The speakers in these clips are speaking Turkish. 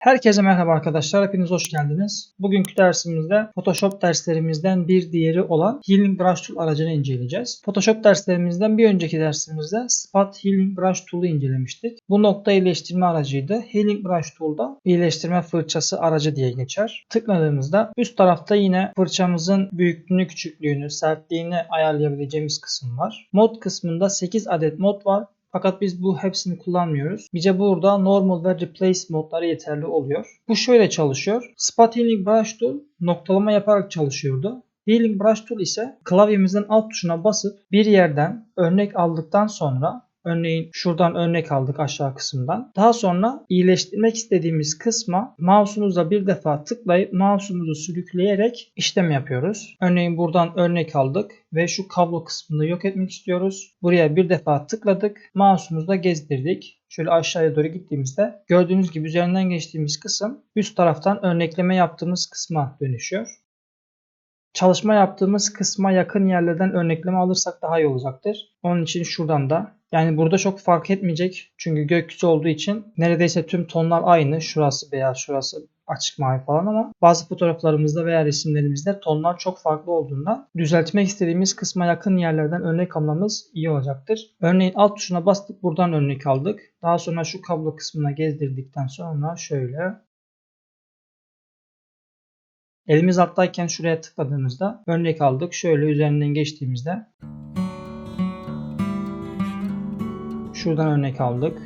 Herkese merhaba arkadaşlar. Hepiniz hoş geldiniz. Bugünkü dersimizde Photoshop derslerimizden bir diğeri olan Healing Brush Tool aracını inceleyeceğiz. Photoshop derslerimizden bir önceki dersimizde Spot Healing Brush Tool'u incelemiştik. Bu nokta iyileştirme aracıydı. Healing Brush Tool'da iyileştirme fırçası aracı diye geçer. Tıkladığımızda üst tarafta yine fırçamızın büyüklüğünü, küçüklüğünü, sertliğini ayarlayabileceğimiz kısım var. Mod kısmında 8 adet mod var. Fakat biz bu hepsini kullanmıyoruz. Bize burada normal ve replace modları yeterli oluyor. Bu şöyle çalışıyor. Spot Healing Brush Tool noktalama yaparak çalışıyordu. Healing Brush Tool ise klavyemizin alt tuşuna basıp bir yerden örnek aldıktan sonra Örneğin şuradan örnek aldık aşağı kısımdan. Daha sonra iyileştirmek istediğimiz kısma mouse'umuzla bir defa tıklayıp mouse'umuzu sürükleyerek işlem yapıyoruz. Örneğin buradan örnek aldık ve şu kablo kısmını yok etmek istiyoruz. Buraya bir defa tıkladık. Mouse'umuzla gezdirdik. Şöyle aşağıya doğru gittiğimizde gördüğünüz gibi üzerinden geçtiğimiz kısım üst taraftan örnekleme yaptığımız kısma dönüşüyor çalışma yaptığımız kısma yakın yerlerden örnekleme alırsak daha iyi olacaktır. Onun için şuradan da yani burada çok fark etmeyecek. Çünkü gökyüzü olduğu için neredeyse tüm tonlar aynı. Şurası beyaz, şurası açık mavi falan ama bazı fotoğraflarımızda veya resimlerimizde tonlar çok farklı olduğundan düzeltmek istediğimiz kısma yakın yerlerden örnek almamız iyi olacaktır. Örneğin alt tuşuna bastık buradan örnek aldık. Daha sonra şu kablo kısmına gezdirdikten sonra şöyle Elimiz alttayken şuraya tıkladığımızda örnek aldık. Şöyle üzerinden geçtiğimizde şuradan örnek aldık.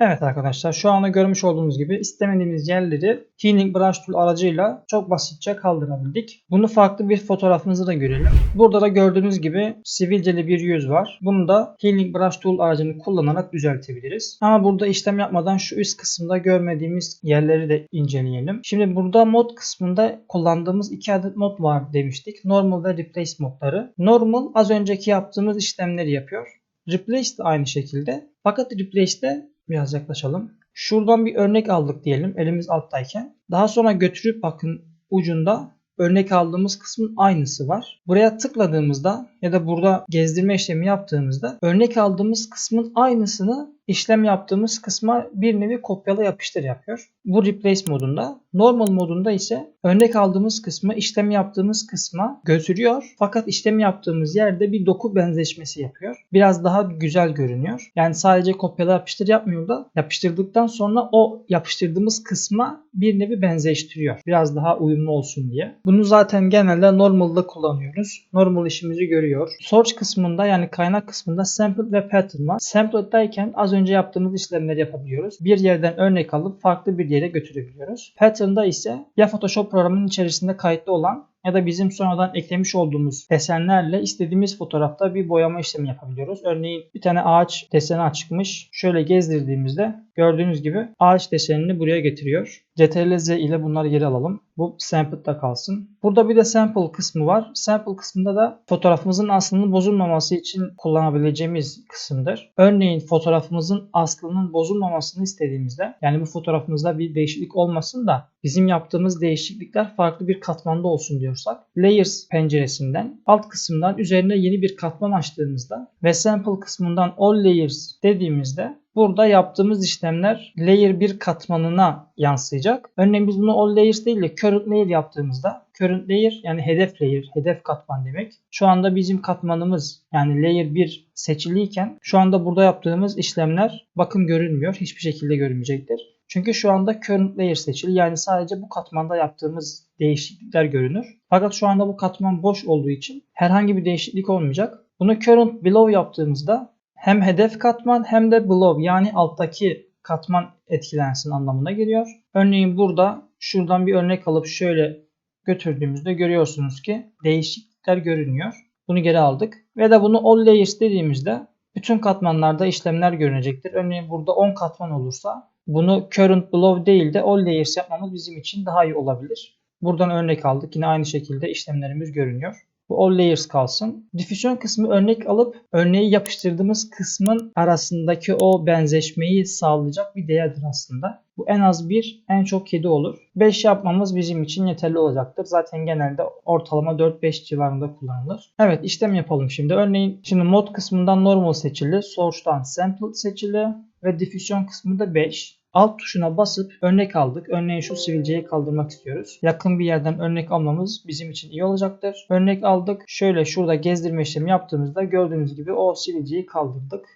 Evet arkadaşlar şu anda görmüş olduğunuz gibi istemediğimiz yerleri Healing Brush Tool aracıyla çok basitçe kaldırabildik. Bunu farklı bir fotoğrafımızı da görelim. Burada da gördüğünüz gibi sivilceli bir yüz var. Bunu da Healing Brush Tool aracını kullanarak düzeltebiliriz. Ama burada işlem yapmadan şu üst kısımda görmediğimiz yerleri de inceleyelim. Şimdi burada mod kısmında kullandığımız iki adet mod var demiştik. Normal ve Replace modları. Normal az önceki yaptığımız işlemleri yapıyor. Replace de aynı şekilde. Fakat Replace'de Biraz yaklaşalım. Şuradan bir örnek aldık diyelim elimiz alttayken. Daha sonra götürüp bakın ucunda örnek aldığımız kısmın aynısı var. Buraya tıkladığımızda ya da burada gezdirme işlemi yaptığımızda örnek aldığımız kısmın aynısını işlem yaptığımız kısma bir nevi kopyala yapıştır yapıyor. Bu replace modunda. Normal modunda ise örnek aldığımız kısmı işlem yaptığımız kısma götürüyor. Fakat işlem yaptığımız yerde bir doku benzeşmesi yapıyor. Biraz daha güzel görünüyor. Yani sadece kopyala yapıştır yapmıyor da yapıştırdıktan sonra o yapıştırdığımız kısma bir nevi benzeştiriyor. Biraz daha uyumlu olsun diye. Bunu zaten genelde normalda kullanıyoruz. Normal işimizi görüyor. Source kısmında yani kaynak kısmında sample ve pattern var. Sample'dayken az önce yaptığımız işlemleri yapabiliyoruz. Bir yerden örnek alıp farklı bir yere götürebiliyoruz. Pattern'da ise ya Photoshop programının içerisinde kayıtlı olan ya da bizim sonradan eklemiş olduğumuz desenlerle istediğimiz fotoğrafta bir boyama işlemi yapabiliyoruz. Örneğin bir tane ağaç deseni açıkmış. Şöyle gezdirdiğimizde gördüğünüz gibi ağaç desenini buraya getiriyor. Ctrl Z ile bunları geri alalım. Bu sample'da kalsın. Burada bir de sample kısmı var. Sample kısmında da fotoğrafımızın aslının bozulmaması için kullanabileceğimiz kısımdır. Örneğin fotoğrafımızın aslının bozulmamasını istediğimizde yani bu fotoğrafımızda bir değişiklik olmasın da bizim yaptığımız değişiklikler farklı bir katmanda olsun diyorsak Layers penceresinden alt kısımdan üzerine yeni bir katman açtığımızda ve Sample kısmından All Layers dediğimizde Burada yaptığımız işlemler layer 1 katmanına yansıyacak. Örneğin biz bunu all layers değil de current layer yaptığımızda current layer yani hedef layer, hedef katman demek. Şu anda bizim katmanımız yani layer 1 seçiliyken şu anda burada yaptığımız işlemler bakın görünmüyor. Hiçbir şekilde görünmeyecektir. Çünkü şu anda current layer seçili. Yani sadece bu katmanda yaptığımız değişiklikler görünür. Fakat şu anda bu katman boş olduğu için herhangi bir değişiklik olmayacak. Bunu current below yaptığımızda hem hedef katman hem de below yani alttaki katman etkilensin anlamına geliyor. Örneğin burada şuradan bir örnek alıp şöyle götürdüğümüzde görüyorsunuz ki değişiklikler görünüyor. Bunu geri aldık. Ve de bunu all layers dediğimizde bütün katmanlarda işlemler görünecektir. Örneğin burada 10 katman olursa bunu current below değil de all layers yapmamız bizim için daha iyi olabilir. Buradan örnek aldık. Yine aynı şekilde işlemlerimiz görünüyor. Bu all layers kalsın. Difüzyon kısmı örnek alıp örneği yapıştırdığımız kısmın arasındaki o benzeşmeyi sağlayacak bir değerdir aslında. Bu en az 1, en çok 7 olur. 5 yapmamız bizim için yeterli olacaktır. Zaten genelde ortalama 4-5 civarında kullanılır. Evet işlem yapalım şimdi. Örneğin şimdi mod kısmından normal seçili, source'dan sample seçili ve difüzyon kısmı da 5. Alt tuşuna basıp örnek aldık. Örneğin şu sivilceyi kaldırmak istiyoruz. Yakın bir yerden örnek almamız bizim için iyi olacaktır. Örnek aldık. Şöyle şurada gezdirme işlemi yaptığımızda gördüğünüz gibi o sivilceyi kaldırdık.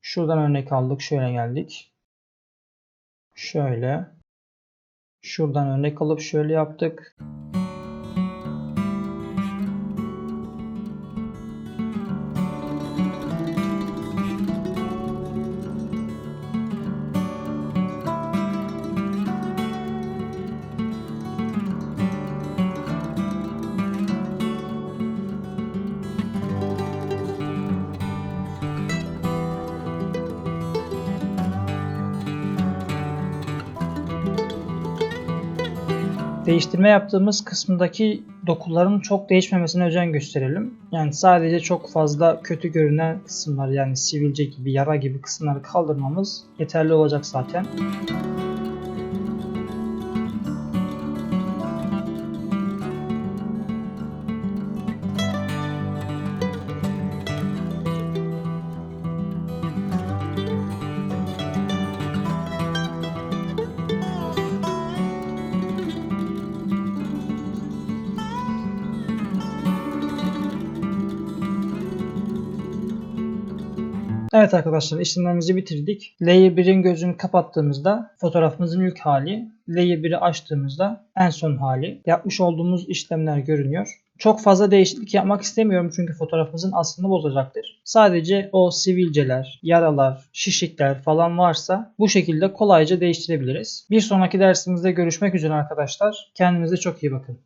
Şuradan örnek aldık. Şöyle geldik. Şöyle. Şuradan örnek alıp şöyle yaptık. Değiştirme yaptığımız kısmındaki dokuların çok değişmemesine özen gösterelim. Yani sadece çok fazla kötü görünen kısımlar yani sivilce gibi, yara gibi kısımları kaldırmamız yeterli olacak zaten. Evet arkadaşlar işlemlerimizi bitirdik. Layer 1'in gözünü kapattığımızda fotoğrafımızın ilk hali, Layer 1'i açtığımızda en son hali. Yapmış olduğumuz işlemler görünüyor. Çok fazla değişiklik yapmak istemiyorum çünkü fotoğrafımızın aslını bozacaktır. Sadece o sivilceler, yaralar, şişikler falan varsa bu şekilde kolayca değiştirebiliriz. Bir sonraki dersimizde görüşmek üzere arkadaşlar. Kendinize çok iyi bakın.